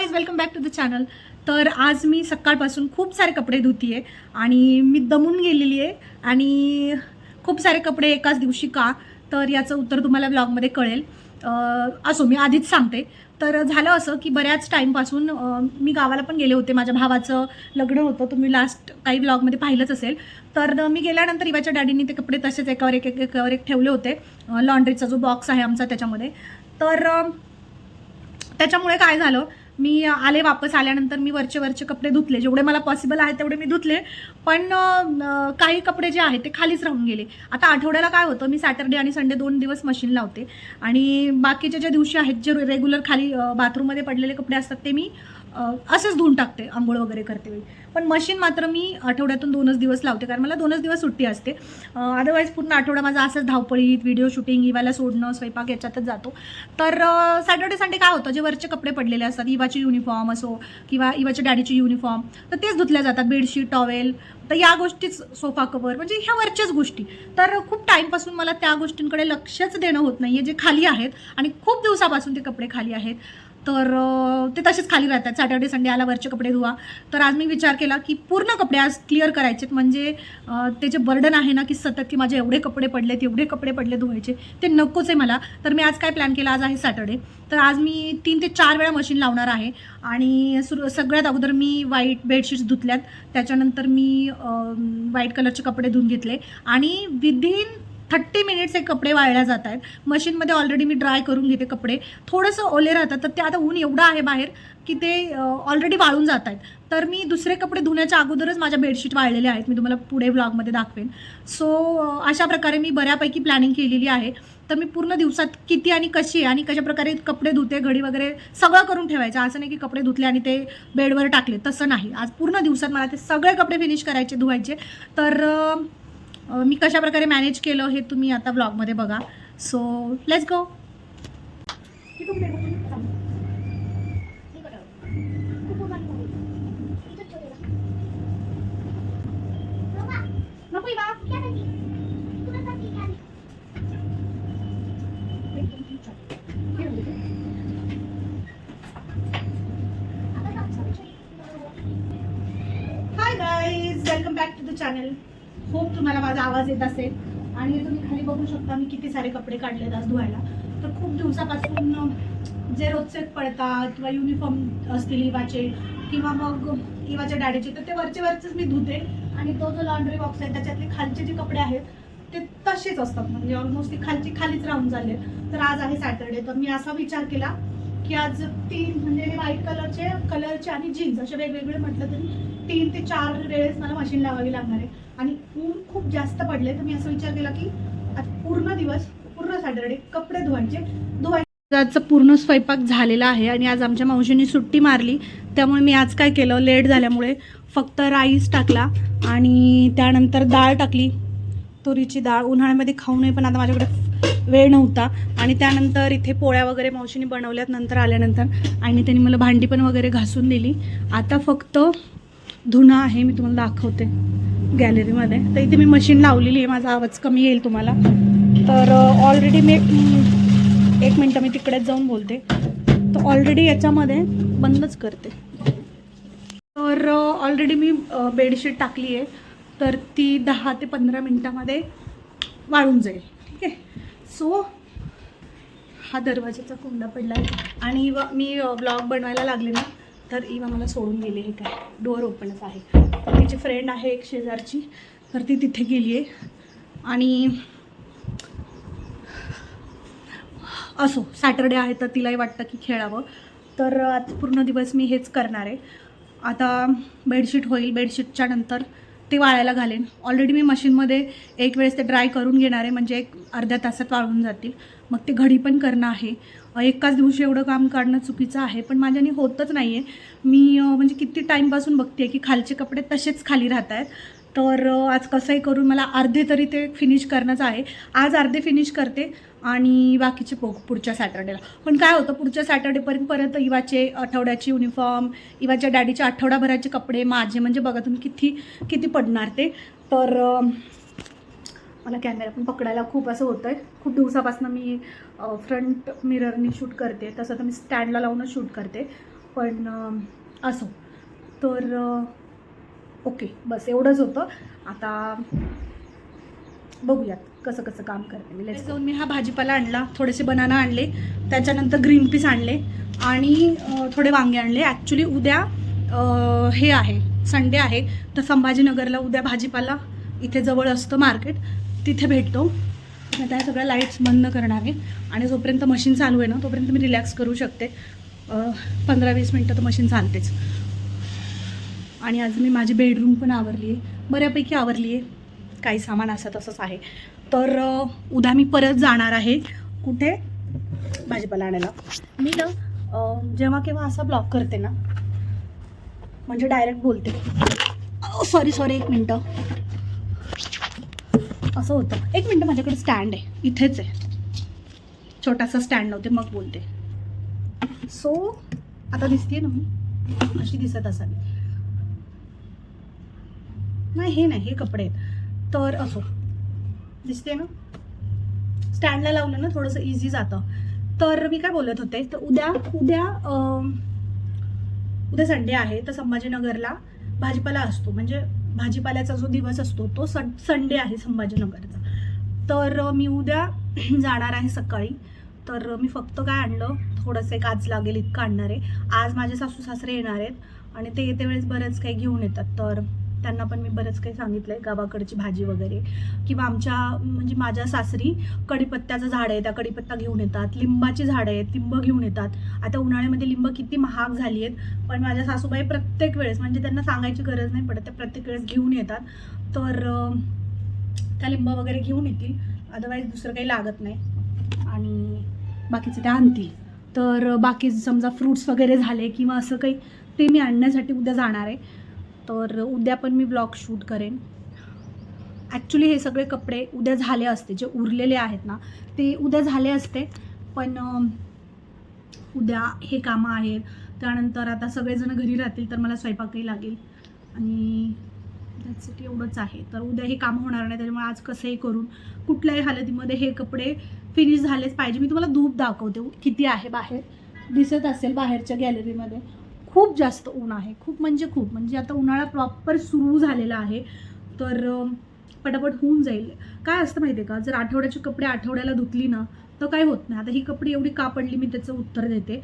Guys welcome back to the channel तर आज मी सकाळपासून खूप सारे कपडे धुती आहे आणि मी दमून गेलेली आहे. आणि खूप सारे कपडे एकाच दिवशी का? तर याचं उत्तर तुम्हाला ब्लॉगमध्ये कळेल. असो मी आधीच सांगते. तर झालं असं की बऱ्याच टाईमपासून मी गावाला पण गेले होते. माझ्या भावाचं लग्न होतं. तुम्ही लास्ट काही ब्लॉगमध्ये पाहिलंच असेल. तर मी गेल्यानंतर इवाच्या डॅडीने ते कपडे तसेच एकावर एक एक- एकावर एक ठेवले होते. लॉन्ड्रीचा जो बॉक्स आहे आमचा त्याच्यामध्ये. तर त्याच्यामुळे काय झालं? मी आले वापस आल्यानंतर मी वरचे वरचे कपडे धुतले. जेवढे मला पॉसिबल आहे तेवढे मी धुतले. पण काही कपडे जे आहेत ते खालीच राहून गेले. आता आठवड्याला काय होतं मी सॅटर्डे आणि संडे दोन दिवस मशीन लावते. आणि बाकीच्या ज्या दिवशी आहेत जे रेग्युलर खाली बाथरूममध्ये पडलेले कपडे असतात ते मी असंच धुवून टाकते आंघोळ वगैरे करते वेळी. पण मशीन मात्र मी आठवड्यातून दोनच दिवस लावते कारण मला दोनच दिवस सुट्टी असते. अदरवाईज पूर्ण आठवडा माझा असंच धावपळीत व्हिडिओ शूटिंग इवायला सोडणं स्वयंपाक याच्यातच जातो. तर सॅटर्डे संडे काय होतं जे वरचे कपडे पडलेले असतात इवाचे युनिफॉर्म असो किंवा इवाच्या डॅडीचे युनिफॉर्म तर तेच धुतल्या जातात बेडशीट टॉवेल तर या गोष्टीच सोफा कवर म्हणजे ह्या वरच्याच गोष्टी. तर खूप टाईमपासून मला त्या गोष्टींकडे लक्षच देणं होत नाही आहे जे खाली आहेत. आणि खूप दिवसापासून ते कपडे खाली आहेत. तर ते तसेच खाली राहतात. सॅटर्डे संडे आला वरचे कपडे धुवा. तर आज मी विचार केला की पूर्ण कपडे आज क्लिअर करायचेत. म्हणजे ते जे बर्डन आहे ना की सतत की माझे एवढे कपडे पडलेत एवढे कपडे पडले धुवायचे ते नकोच आहे मला. तर मी आज काय प्लॅन केला? आज आहे सॅटर्डे तर आज मी तीन ते चार वेळा मशीन लावणार आहे. आणि सुरू सगळ्यात अगोदर मी व्हाईट बेडशीट्स धुतल्यात. त्याच्यानंतर मी व्हाईट कलरचे कपडे धुवून घेतले. आणि विदिन थर्टी मिनिट्स हे कपडे वाळल्या जात आहेत. मशीनमध्ये ऑलरेडी मी ड्राय करून घेते कपडे. थोडंसं ओले राहतात तर ते आता ऊन एवढं आहे बाहेर की ते ऑलरेडी वाळून जात आहेत. तर मी दुसरे कपडे धुण्याच्या अगोदरच माझ्या बेडशीट वाळलेले आहेत. मी तुम्हाला पुढे ब्लॉगमध्ये दाखवेन. सो अशा प्रकारे मी बऱ्यापैकी प्लॅनिंग केलेली आहे. तर मी पूर्ण दिवसात किती आणि कशी आणि कशा प्रकारे कपडे धुते घडी वगैरे सगळं करून ठेवायचं. असं नाही की कपडे धुतले आणि ते बेडवर टाकले. तसं नाही. आज पूर्ण दिवसात मला ते सगळे कपडे फिनिश करायचे धुवायचे. तर मी कशा प्रकारे मॅनेज केलं हे तुम्ही आता ब्लॉगमध्ये बघा. So let's go hi guys welcome back to the channel hope तुम्हाला माझा आवाज येत असेल. आणि तुम्ही खाली बघू शकता मी किती सारे कपडे काढलेत आज धुवायला. तर खूप दिवसापासून जे रोजचे पडतात किंवा युनिफॉर्म असतील इवाचे किंवा मग इवाच्या डॅडीचे तर ते वरचे वरचेच मी धुते. आणि तो जो लॉन्ड्री बॉक्स आहे त्याच्यातले खालचे जे कपडे आहेत ते तसेच असतात. म्हणजे ऑलमोस्ट ते खालची खालीच राहून झाले तर आज आहे सॅटर्डे तर मी असा विचार केला की आज तीन म्हणजे व्हाईट कलरचे कलरचे आणि जीन्स असे वेगवेगळे म्हटलं तरी तीन ते चार वेळेस मला मशीन लावावी लागणार आहे. आणि ऊन खूप जास्त पडले तर मी असा विचार केला की आज पूर्ण दिवस पूर्ण सॅटरडे कपडे धुवायचे. धुवायचे आजचा पूर्ण स्वयंपाक झालेला आहे आणि आज आमच्या मावशींनी सुट्टी मारली. त्यामुळे मी आज काय केलं लेट झाल्यामुळे फक्त राईस टाकला आणि त्यानंतर डाळ टाकली. तुरीची डाळ उन्हाळ्यामध्ये खाऊ नये पण आता माझ्याकडे वेळ नव्हता. आणि त्यानंतर इथे पोळ्या वगैरे मावशीने बनवल्यात नंतर आल्यानंतर. आणि त्यांनी मला भांडी पण वगैरे घासून दिली. आता फक्त धुणं आहे मी तुम्हाला दाखवते गॅलरीमध्ये. तर इथे मी मशीन लावलेली आहे माझा आवाज कमी येईल तुम्हाला. तर ऑलरेडी मी एक एक मिनटं मी तिकडेच जाऊन बोलते. तर ऑलरेडी याच्यामध्ये बंदच करते. तर ऑलरेडी मी बेडशीट टाकली आहे. तर ती दहा ते पंधरा मिनटामध्ये वाळून जाईल. सो हा दरवाजाचा कोंडा पडला आहे. आणि इवा मी ब्लॉग बनवायला लागले ना तर इवा मला सोडून गेली हे काय डोअर ओपनच आहे. तर तिची फ्रेंड आहे एक शेजारची. तर ती तिथे गेली आहे. आणि असो सॅटर्डे आहे तर तिलाही वाटतं की खेळावं. तर आज पूर्ण दिवस मी हेच करणार आहे. आता बेडशीट होईल. बेडशीटच्या नंतर ते वाळायला घालेन. ऑलरेडी मी मशीनमध्ये एक वेळेस ते ड्राय करून घेणार आहे म्हणजे एक अर्ध्या तासात वाळून जातील. मग ते घडी पण करणं आहे. एकाच दिवशी एवढं काम काढणं चुकीचं आहे पण माझ्याने होतच नाही आहे मी म्हणजे किती टाईमपासून बघते की खालचे कपडे तसेच खाली राहत आहेत तर आज कसंही करून मला अर्धे तरी ते फिनिश करणंच आहे. आज अर्धे फिनिश करते आणि बाकीचे पो पुढच्या सॅटर्डेला पण काय होतं पुढच्या सॅटर्डेपर्यंत परत इवाचे आठवड्याची युनिफॉर्म इवाच्या डॅडीचे आठवडाभराचे कपडे माझे म्हणजे बघा तुम्ही किती किती पडणार ते. तर मला कॅमेरा पण पकडायला खूप असं होतं आहे खूप दिवसापासून मी फ्रंट मिररनी शूट करते. तसं तर मी स्टँडला लावूनच शूट करते. पण असो. तर ओके बस एवढंच होतं. आता बघूयात कसं कसं काम करते. मी जाऊन मी हा भाजीपाला आणला थोडेसे बनाना आणले त्याच्यानंतर ग्रीन पीस आणले आणि थोडे वांगे आणले. ॲक्च्युली उद्या हे आहे संडे आहे. तर संभाजीनगरला उद्या भाजीपाला इथे जवळ असतं मार्केट तिथे भेटतो. मग त्या सगळ्या लाईट्स बंद करणार आहे. आणि जोपर्यंत मशीन चालू आहे ना तोपर्यंत मी रिलॅक्स करू शकते. पंधरा वीस मिनटं तर मशीन चालतेच. आणि आज मी माझी बेडरूम पण आवरली आहे बऱ्यापैकी आवरली आहे काही सामान असं तसंच आहे. तर उद्या मी परत जाणार आहे. कुठे? भाजीपाला आणायला. मी ना जेव्हा केव्हा असा ब्लॉक करते ना म्हणजे डायरेक्ट बोलते. सॉरी सॉरी एक मिनटं. असं होतं. एक मिनटं माझ्याकडे स्टँड आहे. इथेच आहे. छोटासा स्टँड नव्हते मग बोलते. सो आता दिसते ना मी? अशी दिसत असावी. नाही हे नाही हे कपडे आहेत. तर असो. दिसते ना? स्टँडला लावलं ना थोडंसं इझी जातं. तर मी काय बोलत होते तर उद्या उद्या उद्या संडे आहे तर संभाजीनगरला भाजीपाला असतो. म्हणजे भाजीपाल्याचा जो दिवस असतो तो सन संडे आहे संभाजीनगरचा. तर मी उद्या जाणार आहे सकाळी. तर मी फक्त काय आणलं थोडंसं एक आज लागेल इतकं आणणार आहे. आज माझे सासू सासरे येणार आहेत आणि ते येते वेळेस बरंच काही घेऊन येतात. तर त्यांना पण मी बरंच काही सांगितलं आहे गावाकडची भाजी वगैरे. किंवा आमच्या म्हणजे माझ्या सासरी कडीपत्त्याचं झाड आहे त्या कडीपत्ता घेऊन येतात. लिंबाची झाडं आहेत लिंब घेऊन येतात. आता उन्हाळ्यामध्ये लिंब किती महाग झाली आहेत. पण माझ्या सासूबाई प्रत्येक वेळेस म्हणजे त्यांना सांगायची गरज नाही पडत त्या प्रत्येक वेळेस घेऊन येतात. तर त्या लिंब वगैरे घेऊन येतील. अदरवाईज दुसरं काही लागत नाही. आणि बाकीचे त्या आणतील. तर बाकी समजा फ्रूट्स वगैरे झाले किंवा असं काही ते मी आणण्यासाठी उद्या जाणार आहे. तर उद्या पण मी ब्लॉग शूट करेन. ॲक्च्युली हे सगळे कपडे उद्या झाले असते जे उरलेले आहेत ना ते उद्या झाले असते. पण उद्या हे कामं आहेत. त्यानंतर आता सगळेजण घरी राहतील तर मला स्वयंपाकही लागेल. आणि त्यासाठी एवढंच आहे. तर उद्या हे काम होणार नाही त्याच्यामुळे आज कसंही करून कुठल्याही हालतीमध्ये हे कपडे फिनिश झालेच पाहिजे. मी तुम्हाला धूप दाखवते. किती आहे बाहेर? दिसत असेल बाहेरच्या गॅलरीमध्ये खूप जास्त ऊन आहे. खूप म्हणजे खूप. म्हणजे आता उन्हाळा प्रॉपर सुरू झालेला आहे. तर पटापट होऊन जाईल. काय असतं माहिती आहे का? जर आठवड्याचे कपडे आठवड्याला धुतली ना तर काही होत नाही. आता ही कपडे एवढी का पडली मी त्याचं उत्तर देते.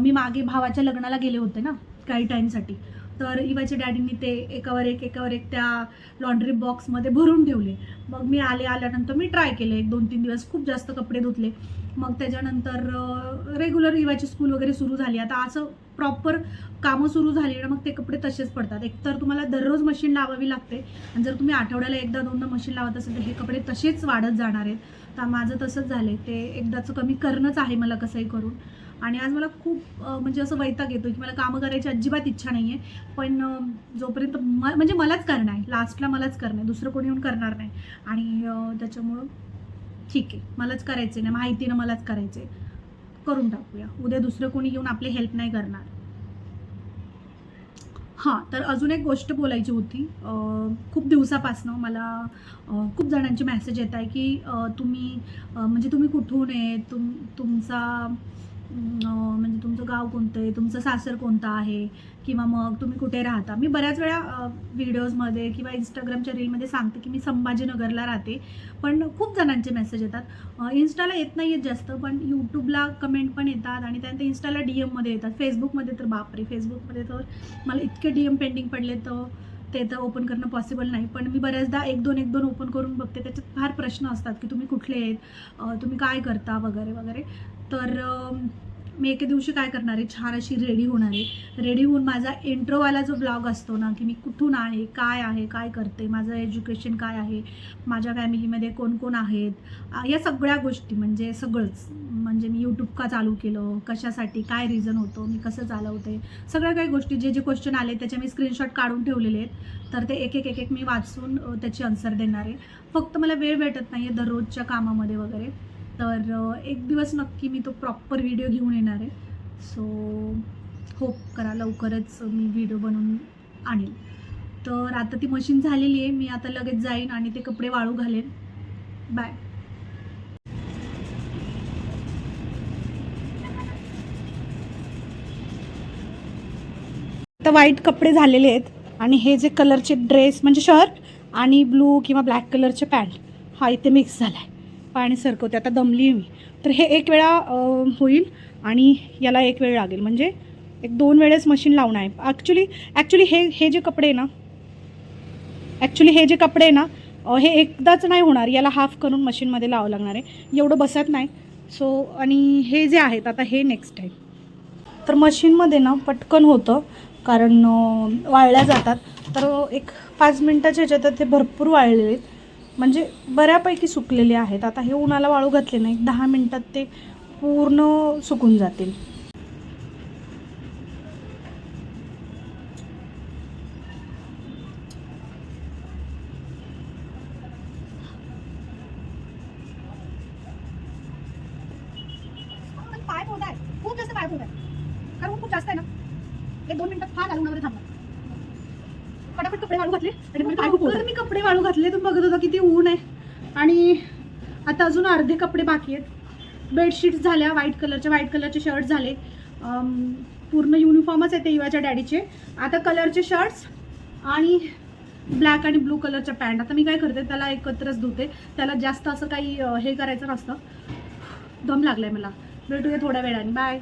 मी मागे भावाच्या लग्नाला गेले होते ना काही टाईमसाठी. तर इवाच्या डॅडींनी ते एकावर एक एकावर एक त्या लॉन्ड्री बॉक्समध्ये भरून ठेवले. मग मी आले आल्यानंतर मी ट्राय केले. एक दोन तीन दिवस खूप जास्त कपडे धुतले. मग त्याच्यानंतर रेग्युलर इवाची स्कूल वगैरे सुरू झाली. आता असं प्रॉपर कामं सुरू झाली ना मग ते कपडे तसेच पडतात. एकतर तुम्हाला दररोज मशीन लावावी लागते आणि जर तुम्ही आठवड्याला एकदा दोनदा मशीन लावत असेल तर हे कपडे तसेच वाढत जाणार आहेत. तर माझं तसंच झालं ते एकदाचं कमी करणंच आहे मला कसंही करून. आणि आज मला खूप म्हणजे असं वैताग येतो की मला कामं करायची अजिबात इच्छा नाही आहे पण जोपर्यंत म म्हणजे मलाच करणं आहे. लास्टला मलाच करणं आहे. दुसरं कोणी येऊन करणार नाही. आणि त्याच्यामुळं ठीक आहे. मलाच करायचं नाही ना. माहितीनं मलाच करायचं आहे करून टाकूया. उद्या दुसरं कोणी येऊन आपली हेल्प नाही करणार. हां तर अजून एक गोष्ट बोलायची होती. खूप दिवसापासनं मला खूप जणांचे मेसेज येत आहे की तुम्ही म्हणजे तुम्ही कुठून आहे? तुम तुमचा म्हणजे तुमचं गाव कोणतं आहे? तुमचं सासर कोणतं आहे? किंवा मग तुम्ही कुठे राहता? मी बऱ्याच वेळा व्हिडिओजमध्ये किंवा इंस्टाग्रामच्या रीलमध्ये सांगते की मी संभाजीनगरला राहते. पण खूप जणांचे मेसेज येतात. इन्स्टाला येत नाही आहेत जास्त पण यूट्यूबला कमेंट पण येतात आणि त्यानंतर इन्स्टाला डी एममध्ये येतात. फेसबुकमध्ये तर बापरे! फेसबुकमध्ये तर मला इतके डी एम पेंडिंग पडले तर ते तर ओपन करणं पॉसिबल नाही. पण मी बऱ्याचदा एक दोन एक दोन ओपन करून बघते. त्याच्यात फार प्रश्न असतात की तुम्ही कुठले आहेत? तुम्ही काय करता? वगैरे वगैरे. तर मी एके दिवशी काय करणार आहे? छान अशी रेडी होणार आहे. रेडी होऊन माझा इंट्रोवाला जो ब्लॉग असतो ना की मी कुठून आहे काय आहे काय करते माझं एज्युकेशन काय आहे माझ्या फॅमिलीमध्ये कोण कोण आहेत या सगळ्या गोष्टी म्हणजे सगळंच. म्हणजे मी यूट्यूब का चालू केलं कशासाठी काय रिझन होतं मी कसं चालवते सगळ्या काही गोष्टी जे जे क्वेश्चन आले त्याचे मी स्क्रीनशॉट काढून ठेवलेले आहेत. तर ते एक एक एक एक मी वाचून त्याची आन्सर देणार आहे. फक्त मला वेळ भेटत नाही आहे दररोजच्या कामामध्ये वगैरे. तर एक दिवस नक्की मी तो प्रॉपर व्हिडिओ घेऊन येणार आहे. सो होप करा लवकरच मी व्हिडिओ बनवून आणेल. तर आता ती मशीन झालेली आहे. मी आता लगेच जाईन आणि ते कपडे वाळू घालेन. बाय आता वाईट कपडे झालेले आहेत आणि हे जे कलरचे ड्रेस म्हणजे शर्ट आणि ब्लू किंवा ब्लॅक कलरचे पॅन्ट हा इथे मिक्स झाला आहे पाणी सरकवते. आता दमली आहे मी. तर हे एक वेळा होईल आणि याला एक वेळ लागेल. म्हणजे एक दोन वेळेस मशीन लावणं आहे. ॲक्च्युली ॲक्च्युली हे हे जे कपडे आहे ना ॲक्च्युली हे जे कपडे आहे ना हे एकदाच नाही होणार. याला हाफ करून मशीनमध्ये लावावं लागणार आहे. एवढं बसत नाही. सो आणि हे जे आहेत आता हे नेक्स्ट आहे. तर मशीनमध्ये ना पटकन होतं. कारण वाळल्या जातात. तर एक पाच मिनटाच्या ह्याच्यात ते भरपूर वाळलेले आहेत. म्हणजे बऱ्यापैकी सुकलेले आहेत. आता हे उन्हाला वाळू घातले नाही. दहा मिनटात ते पूर्ण सुकून जातील. पाय आहे खूप जास्त पाय पोहत आहे कारण खूप जास्त आहे ना. एक दोन मिनिटात फार घालून वगैरे थांबला फटाफट कपडे वाळू घातले आणि मला पाय मी कपडे वाळू घातले तुम्ही बघत होता किती ऊन आहे. आणि आता अजून अर्धे कपडे बाकी आहेत. बेडशीट्स झाल्या व्हाईट कलरच्या व्हाईट कलरचे शर्ट झाले. पूर्ण युनिफॉर्मच आहे ते युवाच्या डॅडीचे आता कलरचे शर्ट्स आणि ब्लॅक आणि ब्लू कलरच्या पॅन्ट आता मी काय करते त्याला एकत्रच धुते. त्याला जास्त असं काही हे करायचं नसतं. दम लागलाय मला. भेटूया थोड्या वेळाने. बाय